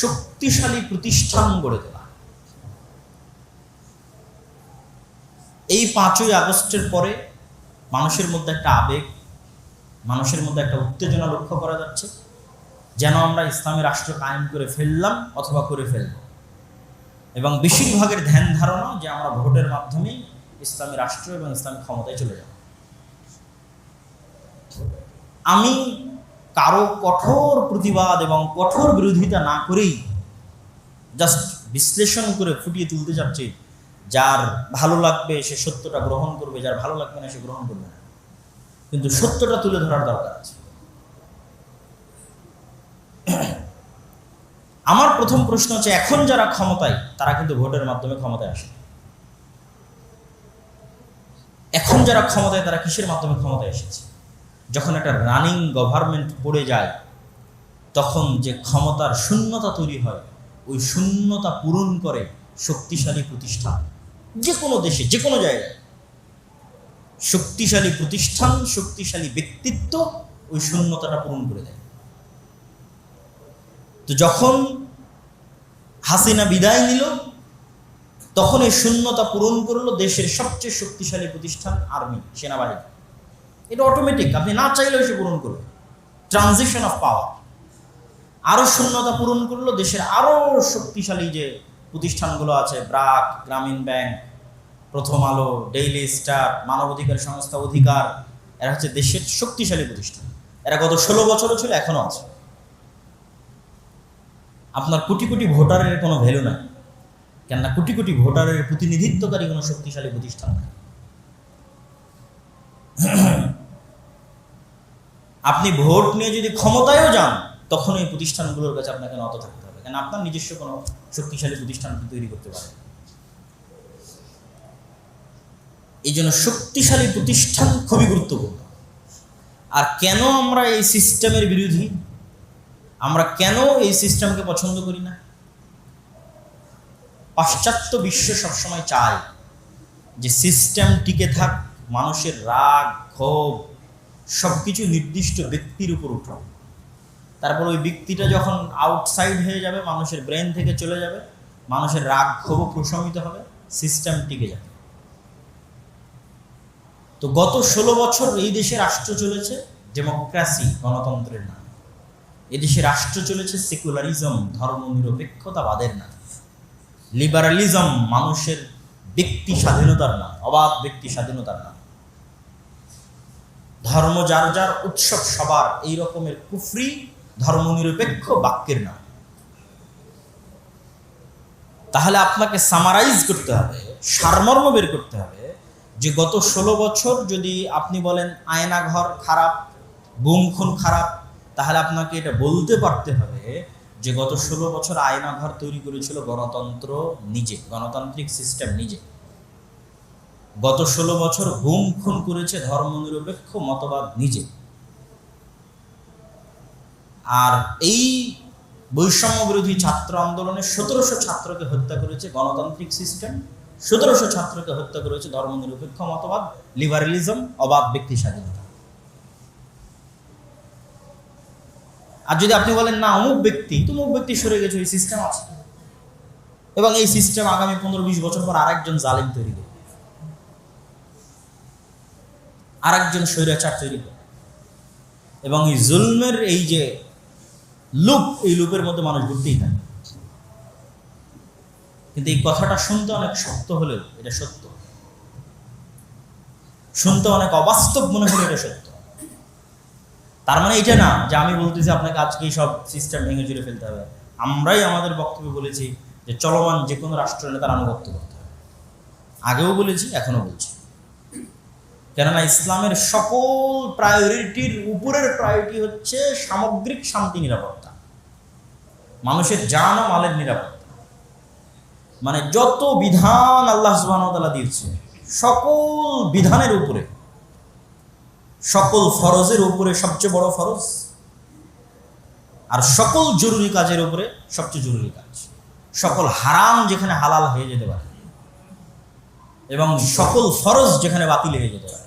শক্তিশালী প্রতিষ্ঠান গড়ে তোলা। এই পাঁচই আগস্টের পরে মানুষের মধ্যে একটা আবেগ, মানুষের মধ্যে একটা উত্তেজনা লক্ষ্য করা যাচ্ছে, যেন আমরা ইসলামী রাষ্ট্র কায়েম করে ফেললাম অথবা করে ফেলব। এবং বেশিরভাগের ধ্যান ধারণা যে আমরা ভোটের মাধ্যমেই ইসলামী রাষ্ট্র এবং ইসলামী ক্ষমতায় চলে যাব। আমি কারও কঠোর প্রতিবাদ এবং কঠোর বিরোধিতা না করেই জাস্ট বিশ্লেষণ করে ফুটিয়ে তুলতে চাচ্ছি, যার ভালো লাগবে সে সত্যটা গ্রহণ করবে, যার ভালো লাগবে না সে গ্রহণ করবে না। কিন্তু সত্যটা তুলে ধরার দরকার আছে। আমার প্রথম প্রশ্ন হচ্ছে, এখন যারা ক্ষমতায়, তারা কিন্তু ভোটের মাধ্যমে ক্ষমতায় আসে। এখন যারা ক্ষমতায়, তারা কিসের মাধ্যমে ক্ষমতায় এসেছে? যখন একটা রানিং গভর্নমেন্ট পড়ে যায়, তখন যে ক্ষমতার শূন্যতা তৈরি হয়, ওই শূন্যতা পূরণ করে শক্তিশালী প্রতিষ্ঠান যে কোনো দেশে যে কোনো জায়গায়। শক্তিশালী প্রতিষ্ঠান, শক্তিশালী ব্যক্তিত্ব ওই শূন্যতাটা পূরণ করে দেয়। তো যখন হাসিনা বিদায় নিল, তখন এই শূন্যতা পূরণ করল দেশের সবচেয়ে শক্তিশালী প্রতিষ্ঠান আর্মি, সেনাবাহিনী। এটা অটোমেটিক আপনি না চাইলেও সে পূরণ করবে ট্রানজিশন অফ পাওয়ার আরও শূন্যতা পূরণ করল, দেশের আরও শক্তিশালী যে প্রতিষ্ঠানগুলো আছে, ব্রাক, গ্রামীণ ব্যাংক, প্রথম আলো ডেইলি স্টার মানবাধিকার সংস্থা অধিকার, এরা হচ্ছে দেশের শক্তিশালী প্রতিষ্ঠান। এরা গত ষোলো বছরও ছিল, এখনও আছে। আপনার কোটি কোটি ভোটারের কোনো ভ্যালু নাই। কেননা কোটি কোটি ভোটারের প্রতিনিধিত্বকারী কোনো শক্তিশালী প্রতিষ্ঠান নাই। আপনি ভোট নিয়ে যদি ক্ষমতায়ও যান, তখন এই প্রতিষ্ঠানগুলোর কাছে আপনাকে নত থাকতে হবে। কেন আপনার নিজস্ব কোনো শক্তিশালী প্রতিষ্ঠান তৈরি করতে পারেন। এই জন্য শক্তিশালী প্রতিষ্ঠান খুবই গুরুত্বপূর্ণ। আর কেন আমরা এই সিস্টেমের বিরোধী? আমরা কেন এই সিস্টেমকে পছন্দ করি না? পাশ্চাত্য বিশ্ব সবসময় চায় যে সিস্টেম টিকে থাক, মানুষের রাগ, ক্ষোভ সব কিছু নির্দিষ্ট ব্যক্তির উপর উঠো তারপর ওই ব্যক্তিটা যখন আউটসাইড হয়ে যাবে, মানুষের ব্রেন থেকে চলে যাবে, মানুষের রাগ ক্ষোভ প্রশমিত হবে সিস্টেম টিকে যাবে। তো গত ষোলো বছর এই দেশে রাষ্ট্র চলেছে ডেমোক্রেসি গণতন্ত্রের নামে। এদেশে রাষ্ট্র চলেছে সেকুলারিজম ধর্ম নিরপেক্ষতাবাদের নামে। লিবারালিজম মানুষের ব্যক্তি স্বাধীনতার নাম, অবাধ ব্যক্তি স্বাধীনতার নাম। ধর্ম যার যার উৎসব সবার, এই রকমের কুফরি ধর্মনিরপেক্ষ বাক্যের নাম। তাহলে আপনাকে সামারাইজ করতে হবে, সারমর্ম বের করতে হবে যে গত ষোলো বছর যদি আপনি বলেন আয়নাঘর খারাপ গুম খুন খারাপ, তাহলে আপনাকে এটা বলতে পারতে হবে যে গত ষোলো বছর আয়নাঘর তৈরি করেছিল গণতন্ত্র নিজে, গণতান্ত্রিক সিস্টেম নিজে। গত ষোলো বছর গুম খুন করেছে ধর্মনিরপেক্ষ মতবাদ নিজে। আর এই বৈষম্য বিরোধী ছাত্র আন্দোলনে সতেরোশো ছাত্রকে হত্যা করেছে গণতান্ত্রিক সিস্টেম সতেরোশো ছাত্রকে হত্যা করেছে ধর্মনিরপেক্ষ মতবাদ লিবারেলিজম অবাধ ব্যক্তি স্বাধীনতা। আর যদি আপনি বলেন, না, অমুক ব্যক্তি তো অমুক ব্যক্তি সরে গেছে এই সিস্টেম আছে। এবং এই সিস্টেম আগামী পনেরো বিশ বছর পর আরেকজন জালিম তৈরি করবে। আরেকজন স্বৈরাচার তৈরি করে। এবং এই জুলমের এই যে লুপ, এই লুপের মধ্যে মানুষ ঘুরতেই থাকে। কিন্তু এই কথাটা শুনতে অনেক শক্ত হলেও এটা সত্য। শুনতে অনেক অবাস্তব মনে হলে এটা সত্য। তার মানে এটা না যে আমি বলতেছি আপনাকে আজকে সব সিস্টেম ভেঙে চুরে ফেলতে হবে। আমরাই আমাদের বক্তব্যে বলেছি যে চলমান যে কোনো রাষ্ট্র নেতার আনুগত্য করতে হবে। আগেও বলেছি এখনও বলছি। কেননা ইসলামের সকল প্রায়োরিটির উপরের প্রায়োরিটি হচ্ছে সামগ্রিক শান্তি, নিরাপত্তা। মানুষের জান ও মালের নিরাপত্তা। মানে যত বিধান আল্লাহ সুবাহতালা দিয়েছে, সকল বিধানের উপরে, সকল ফরজের উপরে সবচেয়ে বড় ফরজ, আর সকল জরুরি কাজের উপরে সবচেয়ে জরুরি কাজ। সকল হারাম যেখানে হালাল হয়ে যেতে পারে, এবং সকল ফরজ যেখানে বাতিল হয়ে যেতে পারে।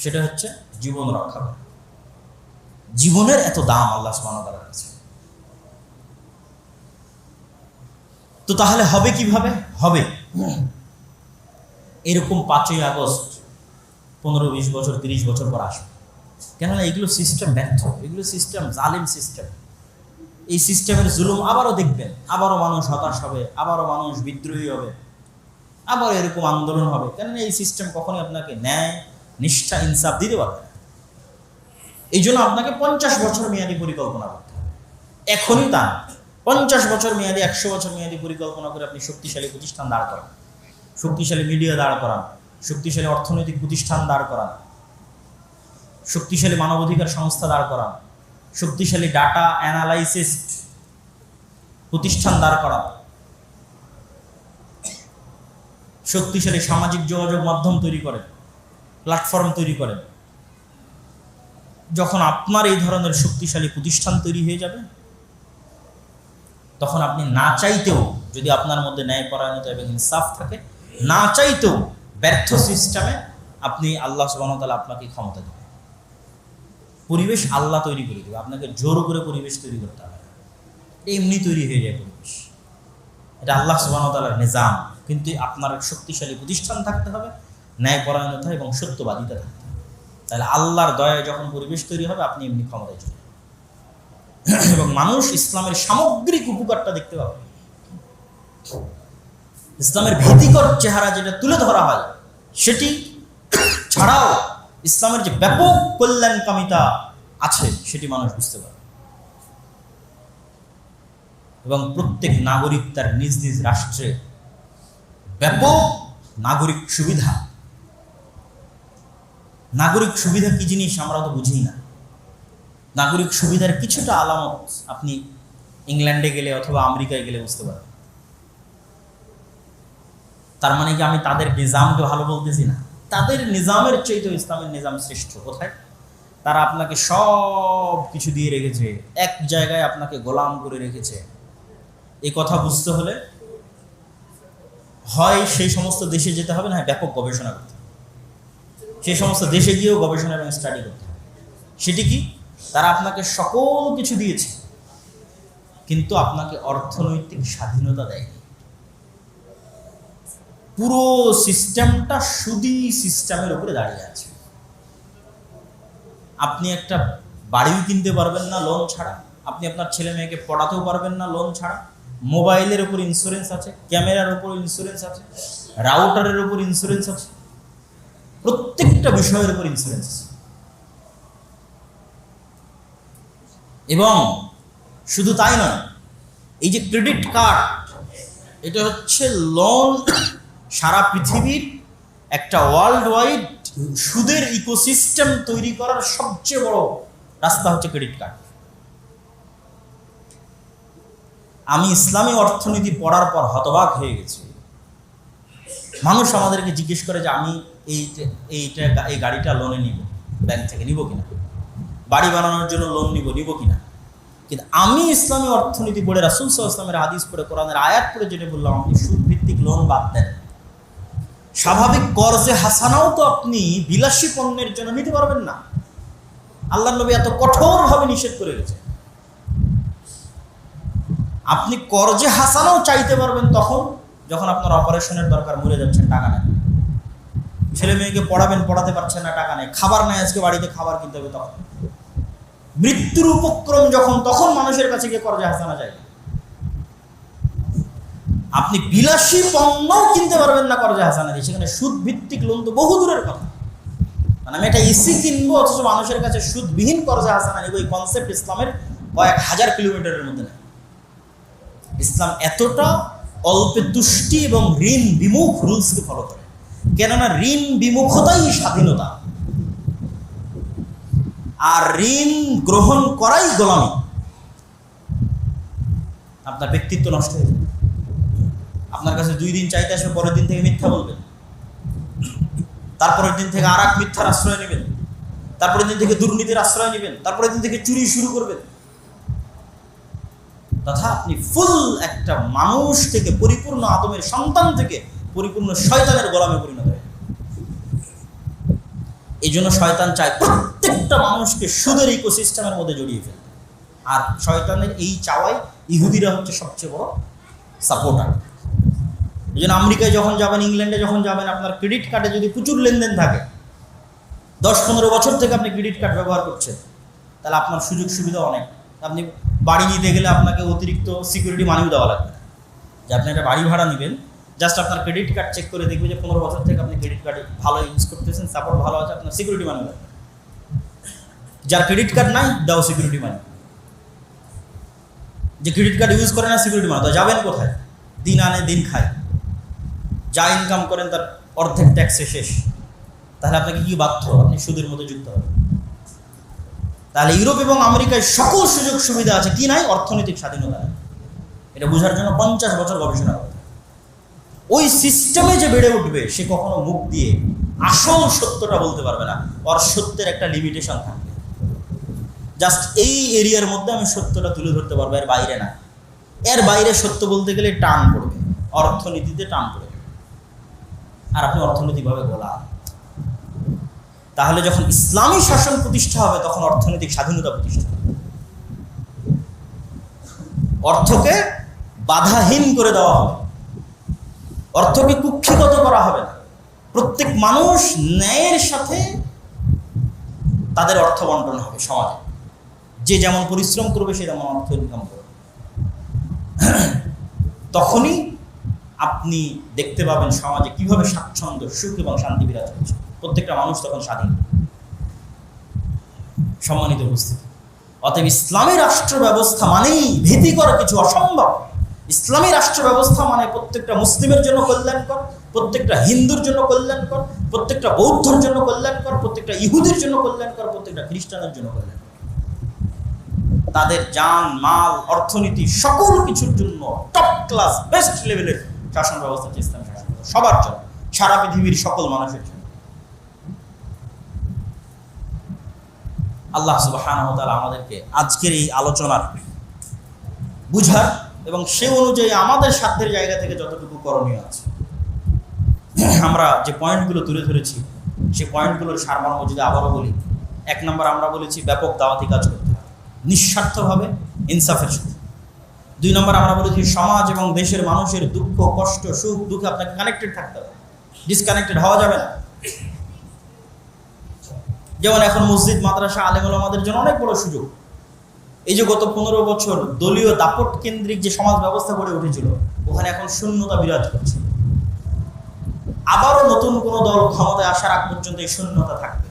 সেটা হচ্ছে জীবন রক্ষা। করা জীবনের এত দাম আল্লাহ সুবহানাহু কাছে। তো তাহলে হবে কীভাবে? হবে। এরকম পাঁচই আগস্ট, পনেরো, বিশ বছর, তিরিশ বছর পর আসবে। কেননা এগুলো সিস্টেম ব্যর্থ, এগুলো সিস্টেম জালিম সিস্টেম এই সিস্টেমের জুলুম আবারও দেখবেন, আবারও মানুষ হতাশ হবে, আবারও মানুষ বিদ্রোহী হবে আবার এরকম আন্দোলন হবে। কেননা এই সিস্টেম কখনোই আপনাকে ন্যায় নিষ্ঠা, ইনসাফ দিতে পারবে এই জন্য আপনাকে পঞ্চাশ বছর মেয়াদি পরিকল্পনা করতে এখনই তা পঞ্চাশ বছর মেয়াদি, একশো বছর মেয়াদি পরিকল্পনা করে আপনি শক্তিশালী প্রতিষ্ঠান দাঁড় করান। শক্তিশালী মিডিয়া দাঁড় করান। শক্তিশালী অর্থনৈতিক প্রতিষ্ঠান দাঁড় করান। শক্তিশালী মানবাধিকার সংস্থা দাঁড় করান। শক্তিশালী ডাটা অ্যানালাইসিস প্রতিষ্ঠান দাঁড় করান। শক্তিশালী সামাজিক যোগাযোগ মাধ্যম তৈরি করেন। প্ল্যাটফর্ম তৈরি করেন। যখন আপনার এই ধরনের শক্তিশালী প্রতিষ্ঠান তৈরি হয়ে যাবে, তখন আপনি না চাইতেও যদি আপনার মধ্যে ন্যায় ন্যায়পরায়ণতা এবং ইনসাফ থাকে, না চাইতেও ব্যর্থ সিস্টেমে আপনি আল্লাহ সুবাহতালা আপনাকে ক্ষমতা দেবে পরিবেশ আল্লাহ তৈরি করে দেবে, আপনাকে জোর করে পরিবেশ তৈরি করতে হবে। এমনি তৈরি হয়ে যায় পরিবেশ। এটা আল্লাহ সুবাহতালার নিজাম, কিন্তু আপনার শক্তিশালী প্রতিষ্ঠান থাকতে হবে ন্যায়পরায়ণতা এবং সত্যবাদিতা থাকতে তাহলে আল্লাহর দয়ায় যখন পরিবেশ তৈরি হবে, আপনি এমনি ক্ষমতায় চলে এবং মানুষ ইসলামের সামগ্রিক উপকারটা দেখতে পাবে। ইসলামের ভীতিকর চেহারা যেটা তুলে ধরা হয়, সেটি ছাড়াও ইসলামের যে ব্যাপক কল্যাণকামিতা আছে, সেটি মানুষ বুঝতে পারে এবং প্রত্যেক নাগরিক তার নিজ নিজ রাষ্ট্রে ব্যাপক নাগরিক সুবিধা নাগরিক সুবিধা কি জিনিস আমরা তো বুঝি না। নাগরিক সুবিধার কিছুটা আলামত আপনি ইংল্যান্ডে গেলে অথবা আমেরিকায় গেলে বুঝতে পারেন তার মানে কি আমি তাদের নিজামকে ভালো বলতেছি না? তাদের নিজামের চাইতে ইসলামের নিজাম শ্রেষ্ঠ। কোথায়? তারা আপনাকে সব কিছু দিয়ে রেখেছে। এক জায়গায় আপনাকে গোলাম করে রেখেছে। এই কথা বুঝতে হলে হয় সেই সমস্ত দেশে যেতে হবে, না ব্যাপক গবেষণা করতে সেই সমস্ত দেশে গিয়েও গবেষণা এবং স্টাডি করতে হবে সেটি কি? তারা আপনাকে সকল কিছু দিয়েছে, কিন্তু আপনাকে অর্থনৈতিক স্বাধীনতা দেয়নি। পুরো সিস্টেমটা সুদি সিস্টেমের উপরে দাঁড়িয়ে আছে। আপনি একটা বাড়িও কিনতে পারবেন না লোন ছাড়া, আপনি আপনার ছেলে মেয়েকে পড়াতেও পারবেন না লোন ছাড়া, মোবাইলের উপর ইন্স্যুরেন্স আছে, ক্যামেরার উপর ইন্স্যুরেন্স আছে রাউটারের উপর ইন্স্যুরেন্স আছে প্রত্যেকটা বিষয়ের উপর ইন্স্যুরেন্স এবং শুধু তাই নয়, এই যে ক্রেডিট কার্ড এটা হচ্ছে লোন সারা পৃথিবীর একটা ওয়ার্ল্ড ওয়াইড সুদের ইকোসিস্টেম তৈরি করার সবচেয়ে বড় রাস্তা হচ্ছে ক্রেডিট কার্ড আমি ইসলামী অর্থনীতি পড়ার পর হতবাক হয়ে গেছি। মানুষ আমাদেরকে জিজ্ঞেস করে যে আমি এই যে- এইটা এই গাড়িটা লোনে নিব। ব্যাংক থেকে নিব কিনা? বাড়ি বানানোর জন্য লোন নিব নিব কিনা? কিন্তু আমি ইসলামী অর্থনীতি পড়ে, রাসুল ইসলামের হাদিস পড়ে, কোরআনের আয়াত পড়ে জেনে বললাম, আপনি সুদ ভিত্তিক লোন বাদ দেন। স্বাভাবিক কর্জে হাসানাও তো আপনি বিলাসী পণ্যের জন্য নিতে পারবেন না। আল্লাহ নবী এত কঠোরভাবে নিষেধ করে গেছে। আপনি কর্জে হাসানাও চাইতে পারবেন তখন, যখন আপনার অপারেশনের দরকার মরে যাচ্ছেন টাকা ছেলে মেয়েকে পড়াবেন, পড়াতে পারছেন না, টাকা নেই। খাবার নেই, আজকে বাড়িতে খাবার কিনতে হবে তখন। মৃত্যুর উপক্রম যখন, তখন মানুষের কাছে গিয়ে কর্জে হাসানা যায়। আপনি বিলাসী পণ্যও কিনতে পারবেন না কর্জে হাসানা দিয়ে। সেখানে সুদ ভিত্তিক লোন তো বহু দূরের কথা। মানে আমি একটা এসি কিনবো, অথচ মানুষের কাছে সুদবিহীন কর্জে হাসানা নিব এই কনসেপ্ট ইসলামের কয়েক হাজার কিলোমিটারের মধ্যে নেই। ইসলাম এতটা অল্পে তুষ্টি এবং ঋণ বিমুখ রুলসকে ফলো করে। কেননা ঋণ বিমুখতাই স্বাধীনতা। আর ঋণ গ্রহণ করাই গোলামি। আপনার ব্যক্তিত্ব নষ্ট হয়ে যাবে। আপনার কাছে দুই দিন চাইতে আসবে, পরের দিন থেকে মিথ্যা বলবেন। তারপরের দিন থেকে আর এক মিথ্যার আশ্রয় নেবেন। তারপরের দিন থেকে দুর্নীতির আশ্রয় নেবেন। তারপরের দিন থেকে চুরি শুরু করবেন। তথা আপনি ফুল একটা মানুষ থেকে, পরিপূর্ণ আদমের সন্তান থেকে পরিপূর্ণ শয়তানের গোলামে পরিণত হয় এই জন্য শয়তান চায় প্রত্যেকটা মানুষকে সুদের ইকোসিস্টেমের মধ্যে জড়িয়ে ফেলতে। আর শয়তানের এই চাওয়াই ইহুদিরা হচ্ছে সবচেয়ে বড় সাপোর্টার এই জন্য আমেরিকায় যখন যাবেন, ইংল্যান্ডে যখন যাবেন, আপনার ক্রেডিট কার্ডে যদি প্রচুর লেনদেন থাকে দশ পনেরো বছর থেকে আপনি ক্রেডিট কার্ড ব্যবহার করছেন, তাহলে আপনার সুযোগ সুবিধা অনেক। আপনি বাড়ি নিতে গেলে আপনাকে অতিরিক্ত সিকিউরিটি মানিও দেওয়া লাগবে যে আপনি একটা বাড়ি ভাড়া নেবেন জাস্ট আপনার ক্রেডিট কার্ড চেক করে দেখবে যে পনেরো বছর থেকে আপনি ক্রেডিট কার্ড ভালো ইউজ করতেছেন সাপোর্ট ভালো আছে আপনার সিকিউরিটি মানি যার ক্রেডিট কার্ড নাই দাও সিকিউরিটি মানি যে ক্রেডিট কার্ড ইউজ করে না সিকিউরিটি মানি তো যাবেন কোথায়? দিন আনে, দিন খায়। যা ইনকাম করেন, তার অর্ধেক ট্যাক্সে শেষ। তাহলে আপনাকে কি বাধ্য? আপনি সুদের মধ্যে যুক্ত হবেন। তাহলে ইউরোপ এবং আমেরিকায় সকল সুযোগ সুবিধা আছে। কি নাই? অর্থনৈতিক স্বাধীনতা এটা বোঝার জন্য পঞ্চাশ বছর গবেষণা হবে। ওই সিস্টেমে যে বেড়ে উঠবে, সে কখনো মুখ দিয়ে আসল সত্যটা বলতে পারবে না। ওর সত্যের একটা লিমিটেশন থাকবে। জাস্ট এই এরিয়ার মধ্যে আমি সত্যটা তুলে ধরতে পারব, এর বাইরে না। এর বাইরে সত্য বলতে গেলে টান পড়বে, অর্থনীতিতে টান পড়বে। আর আপনি অর্থনৈতিকভাবে গোলা। তাহলে যখন ইসলামী শাসন প্রতিষ্ঠা হবে, তখন অর্থনৈতিক স্বাধীনতা প্রতিষ্ঠা হবে। অর্থকে বাধাহীন করে দেওয়া হবে। অর্থকে কুক্ষিগত করা হবে না। প্রত্যেক মানুষ ন্যায়ের সাথে তাদের অর্থ বন্টন হবে সমাজে। যে যেমন পরিশ্রম করবে, সে তেমন অর্থ ইনকাম করবে। তখনই আপনি দেখতে পাবেন সমাজে কীভাবে স্বাচ্ছন্দ্য, সুখ এবং শান্তি বিরাজ করছে। প্রত্যেকটা মানুষ তখন স্বাধীন। সম্মানিত উপস্থিতি। অতএব ইসলামী রাষ্ট্র ব্যবস্থা মানেই ভীতিকর কিছু অসম্ভব। ইসলামী রাষ্ট্র ব্যবস্থা মানে প্রত্যেকটা মুসলিমের জন্য কল্যাণকর, প্রত্যেকটা হিন্দুর জন্য কল্যাণকর, প্রত্যেকটা বৌদ্ধর জন্য কল্যাণকর, প্রত্যেকটা ইহুদির জন্য কল্যাণকর, প্রত্যেকটা খ্রিস্টানের জন্য কল্যাণকর তাদের যান মাল, অর্থনীতি সকল কিছুর জন্য টপ ক্লাস বেস্ট লেভেলের শাসন ব্যবস্থা ইসলাম শাসন। সবার জন্য, সারা পৃথিবীর সকল মানুষের জন্য আল্লাহ তাআলা আমাদেরকে আজকের এই আলোচনার বুঝার এবং সে অনুযায়ী আমাদের সাধ্যের জায়গা থেকে যতটুকু করণীয় আছে। আমরা যে পয়েন্টগুলো তুলে ধরেছি সেই পয়েন্টগুলোর সারমর্ম যদি আবারও বলি, এক নম্বর আমরা বলেছি ব্যাপক দাওয়াতি কাজ করতে হবে। নিঃস্বার্থভাবে ইনসাফের সাথে। দুই নম্বর আমরা বলেছি সমাজ এবং দেশের মানুষের দুঃখ, কষ্ট, সুখ, দুঃখে আপনাকে কানেক্টেড থাকতে হবে। ডিসকানেক্টেড হওয়া যাবে না। যেমন এখন মসজিদ, মাদ্রাসা, আলেমুল আমাদের জন্য অনেক বড় সুযোগ। এই যে গত পনেরো বছর দলীয় দাপট কেন্দ্রিক যে সমাজ ব্যবস্থা গড়ে উঠেছিল, ওখানে এখন শূন্যতা বিরাজ করছে। আবারও নতুন কোনো দল ক্ষমতায় আসার আগ পর্যন্ত এই শূন্যতা থাকবে।